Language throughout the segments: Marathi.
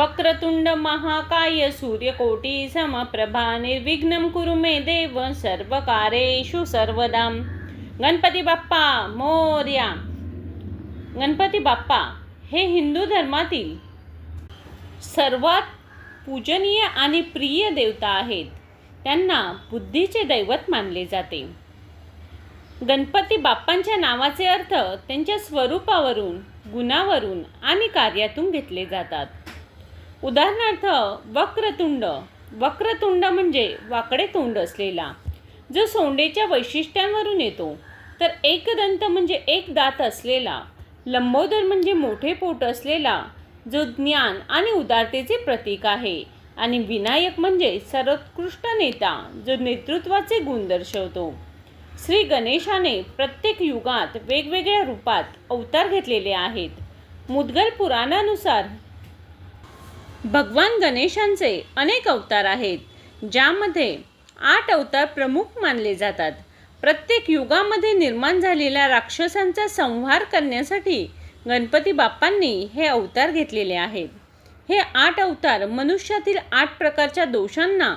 वक्रतुंड महाकाय सूर्यकोटी समप्रभा निर्विघ्न कुरु मे देव सर्वकारेषु सर्वदा। गणपती बाप्पा मोर्या। गणपती बाप्पा हे हिंदू धर्मातील सर्वात पूजनीय आणि प्रिय देवता आहेत. त्यांना बुद्धीचे दैवत मानले जाते. गणपती बाप्पांच्या नावाचे अर्थ त्यांच्या स्वरूपावरून गुणावरून आणि कार्यातून घेतले जातात. उदाहरणार्थ वक्रतुंड. वक्रतुंड म्हणजे वाकडे तोंड असलेला जो सोंडेच्या वैशिष्ट्यांवरून येतो. तर एकदंत म्हणजे एक दात असलेला लंबोदर म्हणजे मोठे पोट असलेला जो ज्ञान आणि उदारतेचे प्रतीक आहे. आणि विनायक म्हणजे सर्वोत्कृष्ट नेता जो नेतृत्वाचे गुण दर्शवतो. श्री गणेशाने प्रत्येक युगात वेगवेगळ्या रूपात अवतार घेतलेले आहेत. मुदगल पुराणानुसार भगवान गणेशांचे अनेक अवतार आहेत ज्यामध्ये आठ अवतार प्रमुख मानले जातात. प्रत्येक युगामध्ये निर्माण झालेल्या राक्षसांचा संहार करण्यासाठी गणपती बाप्पांनी हे अवतार घेतलेले आहेत. हे आठ अवतार मनुष्यातील आठ प्रकारच्या दोषांना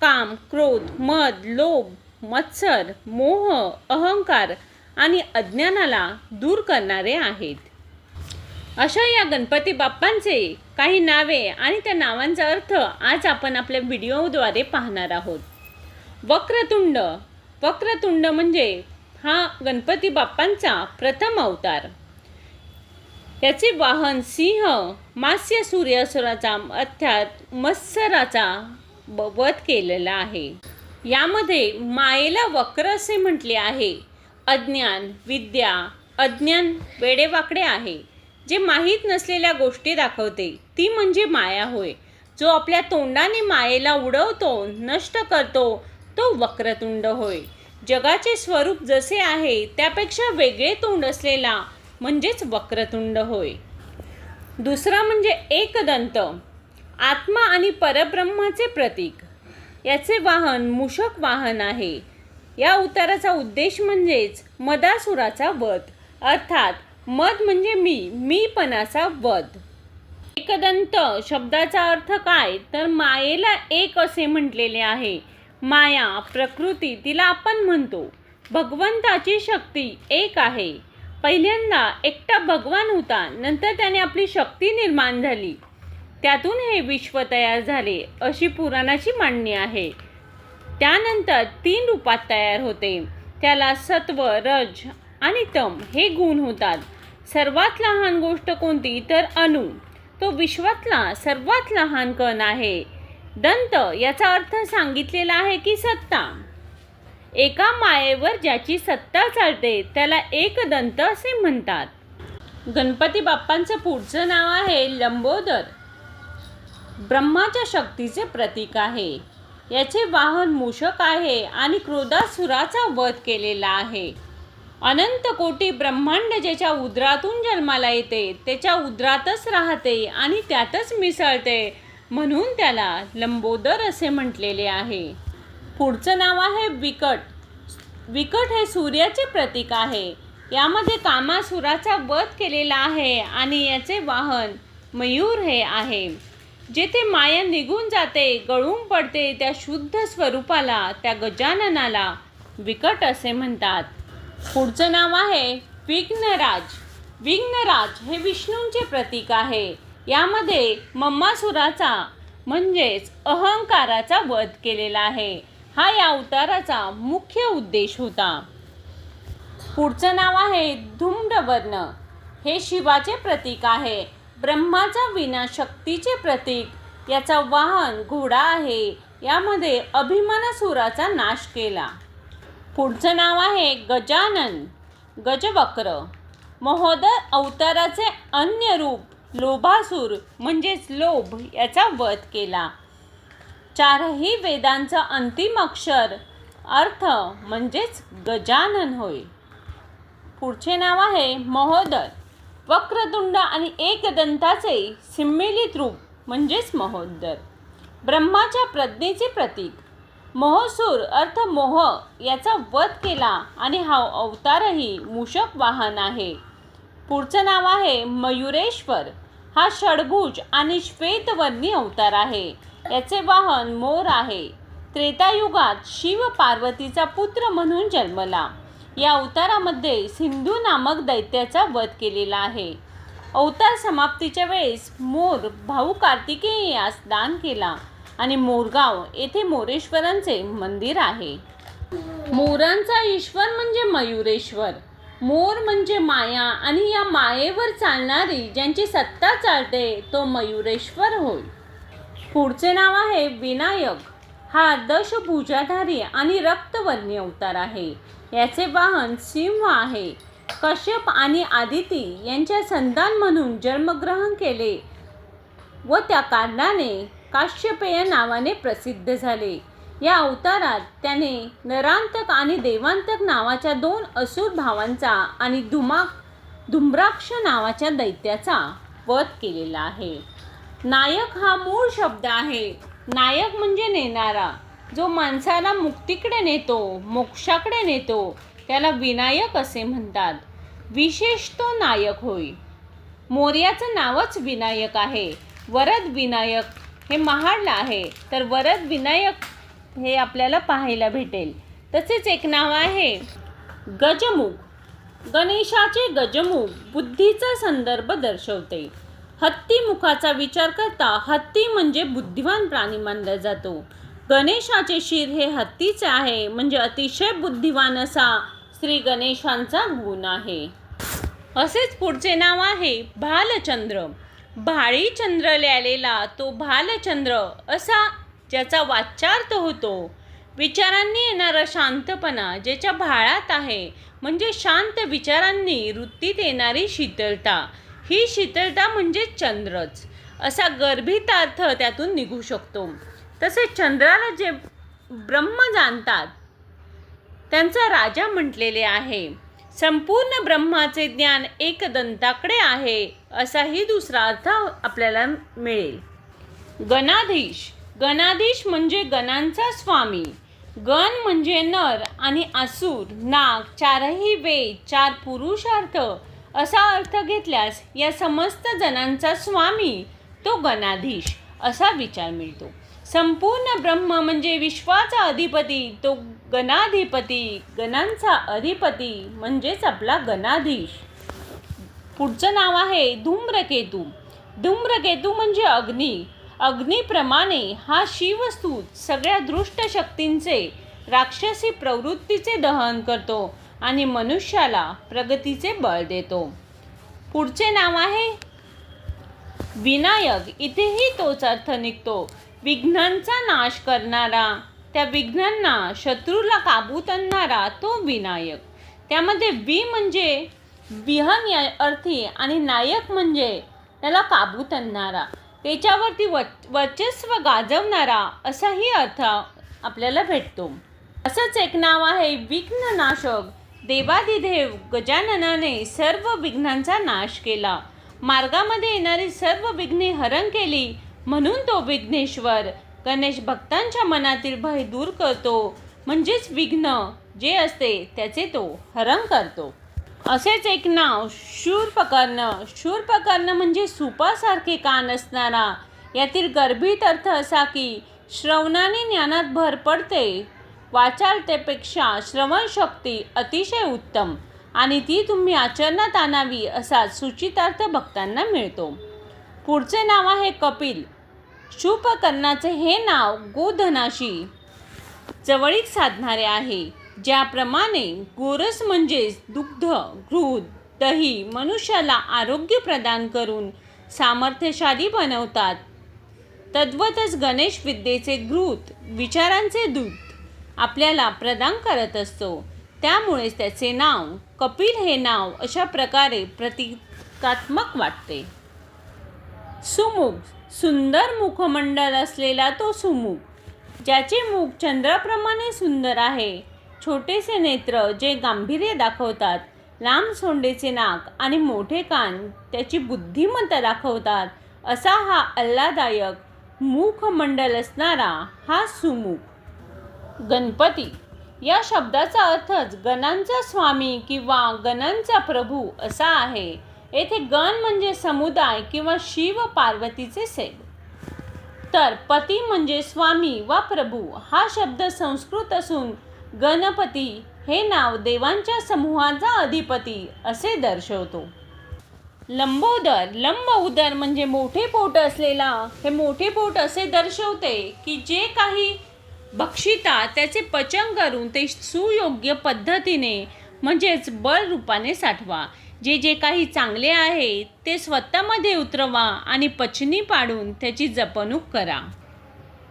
काम क्रोध मद लोभ मत्सर मोह अहंकार आणि अज्ञानाला दूर करणारे आहेत. अशा या गणपती बाप्पांचे काही नावे आणि त्या नावांचा अर्थ आज आपण आपल्या व्हिडिओद्वारे पाहणार आहोत. वक्रतुंड. वक्रतुंड म्हणजे हा गणपती बाप्पांचा प्रथम अवतार. याचे वाहन सिंह मास्य सूर्यासुराचा अर्थात मत्सराचा वध केलेला आहे. यामध्ये मायेला वक्र असे म्हटले आहे. अज्ञान विद्या अज्ञान वेडेवाकडे आहे. जे माहीत नसलेल्या गोष्टी दाखवते ती म्हणजे माया होय. जो आपल्या तोंडाने मायेला उडवतो नष्ट करतो तो वक्रतुंड होय. जगाचे स्वरूप जसे आहे त्यापेक्षा वेगळे तोंड असलेला म्हणजेच वक्रतुंड होय. दुसरा म्हणजे एकदंत आत्मा आणि परब्रह्माचे प्रतीक. याचे वाहन मूषक वाहन आहे. या उताराचा उद्देश म्हणजेच मदासुराचा वध. अर्थात मद म्हणजे मी मी पणाचा वध. एकदंत शब्दाचा अर्थ काय? तर मायेला एक असे म्हटलेले आहे माया प्रकृती तिला आपण म्हणतो. भगवंताची शक्ती एक आहे. पहिल्यांदा एकटा भगवान होता नंतर त्याने आपली शक्ती निर्माण झाली. त्यातून हे विश्व तयार झाले अशी पुराणाची मांडणी आहे. त्यानंतर तीन रूपात तयार होते. त्याला सत्व रज आणि तम हे गुण होतात. सर्वात लहान गोष्ट कोणती? तर अणु तो विश्वातला सर्वात लहान कण आहे. दंत याचा अर्थ सांगितलेला आहे की सत्ता. एका मायेवर ज्याची सत्ता चालते त्याला एकदंत असे म्हणतात. गणपती बाप्पांचं पुढचं नाव आहे लंबोदर. ब्रह्माच्या शक्तीचे प्रतीक आहे. याचे वाहन मूषक आहे आणि क्रोधासुराचा वध केलेला आहे. अनंत कोटी ब्रह्मांड ज्याच्या उदरातून जन्माला येते त्याच्या उदरातच राहते आणि त्यातच मिसळते म्हणून त्याला लंबोदर असे म्हटलेले आहे. पुढचं नाव आहे विकट. विकट हे सूर्याचे प्रतीक आहे. यामध्ये कामासुराचा वध केलेला आहे आणि याचे वाहन मयूर हे आहे. जेथे माया निघून जाते गळून पडते त्या शुद्ध स्वरूपाला त्या गजाननाला विकट असे म्हणतात. पुढचं नाव आहे विघ्नराज. विघ्नराज हे विष्णूंचे प्रतीक आहे. यामध्ये मम्मासुराचा म्हणजेच अहंकाराचा वध केलेला आहे. हा या अवताराचा मुख्य उद्देश होता. पुढचं नाव आहे धूम्रवर्ण. हे शिवाचे प्रतीक आहे. ब्रह्माचा विनाशक्तीचे प्रतीक. याचा वाहन घोडा आहे. यामध्ये अभिमानासुराचा नाश केला. पुढचं नाव आहे गजानन. गजवक्र. महोदर अवताराचे अन्य रूप लोभासूर म्हणजेच लोभ याचा वध केला. चारही वेदांचं अंतिम अक्षर अर्थ म्हणजेच गजानन होय. पुढचे नाव आहे महोदर वक्रतुंड आणि एकदंताचे सिम्मिलित रूप म्हणजेच महोदर ब्रह्माच्या प्रज्ञेचे प्रतीक. मोहसूर अर्थ मोह याचा वध केला आणि हा अवतारही मूषक वाहन आहे. पुढचं नाव आहे मयुरेश्वर. हा षडभुज आणि श्वेतवर्णी अवतार आहे. याचे वाहन मोर आहे. त्रेतायुगात शिव पार्वतीचा पुत्र म्हणून जन्मला. या अवतारामध्ये सिंधू नामक दैत्याचा वध केलेला आहे. अवतार समाप्तीच्या वेळेस मोर भाऊ कार्तिकेय यास दान केला. आणि मोरगाव येथे मोरेश्वरांचे मंदिर आहे. मोरांचा ईश्वर म्हणजे मयुरेश्वर. मोर म्हणजे माया आणि या मायेवर चालणारी ज्यांची सत्ता चालते तो मयुरेश्वर होय. पुढचे नाव आहे विनायक. हा दशभुजाधारी आणि रक्तवर्णी अवतार आहे. याचे वाहन सिंह आहे. कश्यप आणि आदिती यांच्या संतान म्हणून जन्मग्रहण केले व त्या कारणाने काश्यपेय नावाने प्रसिद्ध झाले. या अवतारात त्याने नरांतक आणि देवांतक नावाच्या दोन असुर भावांचा आणि धुमा धुम्राक्ष नावाच्या दैत्याचा वध केलेला आहे. नायक हा मूळ शब्द आहे. नायक म्हणजे नेणारा. जो माणसाला मुक्तीकडे नेतो मोक्षाकडे नेतो त्याला विनायक असे म्हणतात. विशेष तो नायक होय. मोर्याचं नावच विनायक आहे. वरद विनायक हे महाडलं आहे. तर वरद विनायक हे आपल्याला पाहायला भेटेल. तसेच एक नाव आहे. गजमुख. गणेशाचे गजमुख बुद्धीचा संदर्भ दर्शवते. हत्ती मुखाचा विचार करता हत्ती म्हणजे बुद्धिवान प्राणी मानला जातो. गणेशाचे शिर हे हत्तीचे आहे म्हणजे अतिशय बुद्धिवान असा श्री गणेशांचा गुण आहे. असेच पुढचे नाव आहे भालचंद्र भाळी चंद्र लिहिलेला तो भालचंद्र असा ज्याचा वाच्यार्थ होतो. विचारांनी येणारा शांतपणा ज्याच्या भाळात आहे म्हणजे शांत विचारांनी वृत्तीत येणारी शीतलता. ही शीतलता म्हणजे चंद्रच. असा गर्भितार्थ त्यातून निघू शकतो. तसेच चंद्राला जे ब्रह्म जाणतात त्यांचा राजा म्हटलेले आहे संपूर्ण ब्रह्माचे ज्ञान एकदंताकडे आहे. असाही दुसरा अर्थ आपल्याला मिळेल. गणाधीश. गणाधीश म्हणजे गणांचा स्वामी. गण म्हणजे नर आणि आसूर नाग चारही वेद चार पुरुषार्थ असा अर्थ घेतल्यास या समस्त जणांचा स्वामी तो गणाधीश असा विचार मिळतो. संपूर्ण ब्रह्म म्हणजे विश्वाचा अधिपती तो गणाधिपती गणांचा अधिपती म्हणजेच आपला गणाधीश. पुढचं नाव आहे धूम्रकेतू. धूम्रकेतू म्हणजे अग्नी. अग्नीप्रमाणे हा शिवस्तूत सगळ्या दृष्ट शक्तींचे राक्षसी प्रवृत्तीचे दहन करतो आणि मनुष्याला प्रगतीचे बळ देतो. पुढचे नाव आहे विनायक. इथेही तोच अर्थ निघतो. विघ्नांचा नाश करणारा त्या विघ्नांना शत्रूला काबूत आणणारा तो विनायक. त्यामध्ये वि म्हणजे विहन या अर्थी आणि नायक म्हणजे त्याला काबूत आणणारा त्याच्यावरती व वर्चस्व गाजवणारा असाही अर्थ आपल्याला भेटतो. असंच एक नाव आहे विघ्ननाशक. देवादिदेव गजाननाने सर्व विघ्नांचा नाश केला. मार्गामध्ये येणारी सर्व विघ्ने हरण केली. म्हणून तो विघ्नेश्वर गणेश भक्तांच्या मनातील भय दूर करतो. म्हणजेच विघ्न जे असते त्याचे तो हरण करतो. असेच एक नाव शूर्पकर्ण शूर्पकर्ण म्हणजे सुपासारखे कान असणारा. यातील गर्भित अर्थ असा की श्रवणाने ज्ञानात भर पडते. वाचालतेपेक्षा श्रवणशक्ती अतिशय उत्तम आणि ती तुम्ही आचरणात आणावी असा सूचितार्थ भक्तांना मिळतो. पुढचे नाव आहे कपिल. शूपकर्णाचे हे नाव गोधनाशी जवळीक साधणारे आहे. ज्याप्रमाणे गोरस म्हणजेच दुग्ध घृत दही मनुष्याला आरोग्य प्रदान करून सामर्थ्यशाली बनवतात. तद्वतच गणेश विद्येचे घृत विचारांचे दूध आपल्याला प्रदान करत असतो. त्यामुळेच त्याचे नाव कपिल हे नाव अशा प्रकारे प्रतिकात्मक वाटते. सुमुख सुंदर मुखमंडल असलेला तो सुमुख ज्याचे मुख चंद्राप्रमाणे सुंदर आहे. छोटेसे नेत्र जे गांभीर्य दाखवतात लांब सोंडेचे नाक आणि मोठे कान त्याची बुद्धिमत्ता दाखवतात असा हा आल्हादायक मुखमंडल असणारा हा सुमुख. गणपती. या शब्दाचा अर्थच गणांचा स्वामी किंवा गणांचा प्रभू असा आहे. येथे गण म्हणजे समुदाय किंवा शिव पार्वतीचे सेव. तर पती म्हणजे स्वामी वा प्रभू हा शब्द संस्कृत असून गणपती हे नाव देवांच्या समूहाचा अधिपती असे दर्शवतो. लंबोदर लंब उदर म्हणजे मोठे पोट असलेला हे मोठे पोट असे दर्शवते की जे काही बक्षिता त्याचे पचन करून ते सुयोग्य पद्धतीने म्हणजेच बळ रूपाने साठवा. जे जे काही चांगले आहे ते स्वतःमध्ये उतरवा आणि पचनी पाडून त्याची जपणूक करा.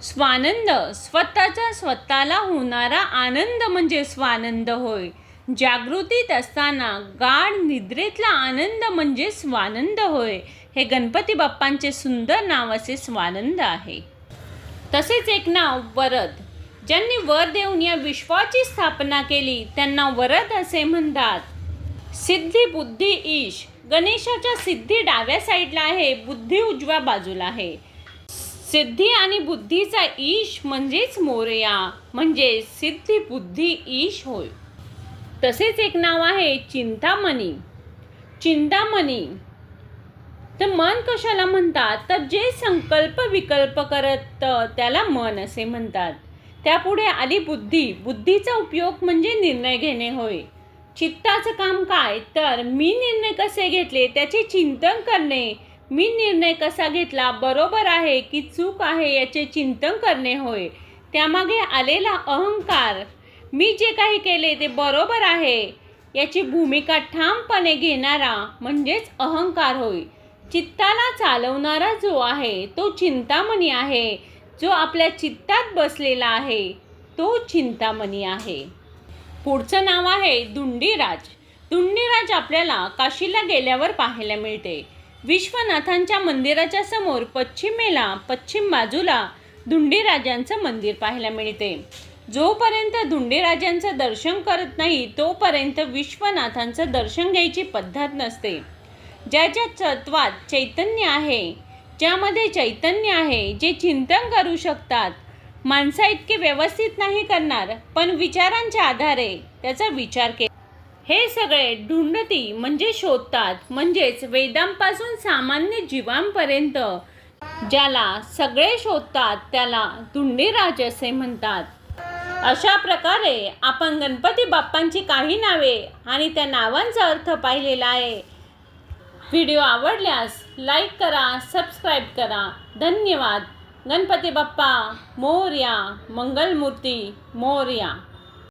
स्वानंद स्वतःचा स्वतःला होणारा आनंद म्हणजे स्वानंद होय. जागृतीत असताना गाढ निद्रेतला आनंद म्हणजे स्वानंद होय. हे गणपती बाप्पांचे सुंदर नाव असे स्वानंद आहे. तसेच एक नाव वरद. ज्यांनी वर देऊन या विश्वाची स्थापना केली त्यांना वरद असे म्हणतात. सिद्धी बुद्धी ईश. गणेशाच्या सिद्धी डाव्या साईडला आहे बुद्धी उजव्या बाजूला आहे. सिद्धी आणि बुद्धीचा ईश म्हणजेच मोरया म्हणजे सिद्धी बुद्धी ईश होय. तसेच एक नाव आहे चिंतामणी. चिंतामणी तर मन कशाला म्हणतात? तर जे संकल्प विकल्प करत त्याला मन असे म्हणतात. त्यापुढे आली बुद्धी. बुद्धीचा उपयोग म्हणजे निर्णय घेणे होय. चित्ताचं काम काय? तर मी निर्णय कसे घेतले? त्याचे चिंतन करणे. मी निर्णय कसा घेतला बरोबर आहे की चूक आहे याचे चिंतन करणे होय. त्यामागे आलेला अहंकार मी जे काही केले ते बरोबर आहे याची भूमिका ठामपणे घेणारा म्हणजेच अहंकार होय. चित्ताला चालवणारा जो आहे तो चिंतामणी आहे जो आपल्या चित्तात बसलेला आहे तो चिंतामणी आहे. पुढचं नाव आहे दुंडीराज. दुंडीराज आपल्याला काशीला गेल्यावर पाहायला मिळते. विश्वनाथांच्या मंदिराच्या समोर पश्चिमेला पश्चिम बाजूला धुंडीराजांचं मंदिर पाहायला मिळते. जोपर्यंत धुंडीराजांचं दर्शन करत नाही तोपर्यंत विश्वनाथांचं दर्शन घ्यायची पद्धत नसते. ज्याच्या तत्वात चैतन्य आहे ज्यामध्ये चैतन्य आहे जे चिंतन करू शकतात माणसा इतके व्यवस्थित नाही करणार पण विचारांच्या आधारे त्याचा विचार के हे सगळे ढुंडती म्हणजे शोधतात म्हणजेच वेदांपासून सामान्य जीवांपर्यंत. ज्याला सगळे शोधतात त्याला धुंडीराज असे म्हणतात. अशा प्रकारे आपण गणपती बाप्पांची काही नावे आणि त्या नावांचा अर्थ पाहिलेला आहे. व्हिडिओ आवडल्यास लाईक करा सबस्क्राईब करा. धन्यवाद. गणपती बाप्पा मोर्या मंगलमूर्ती मोर्या.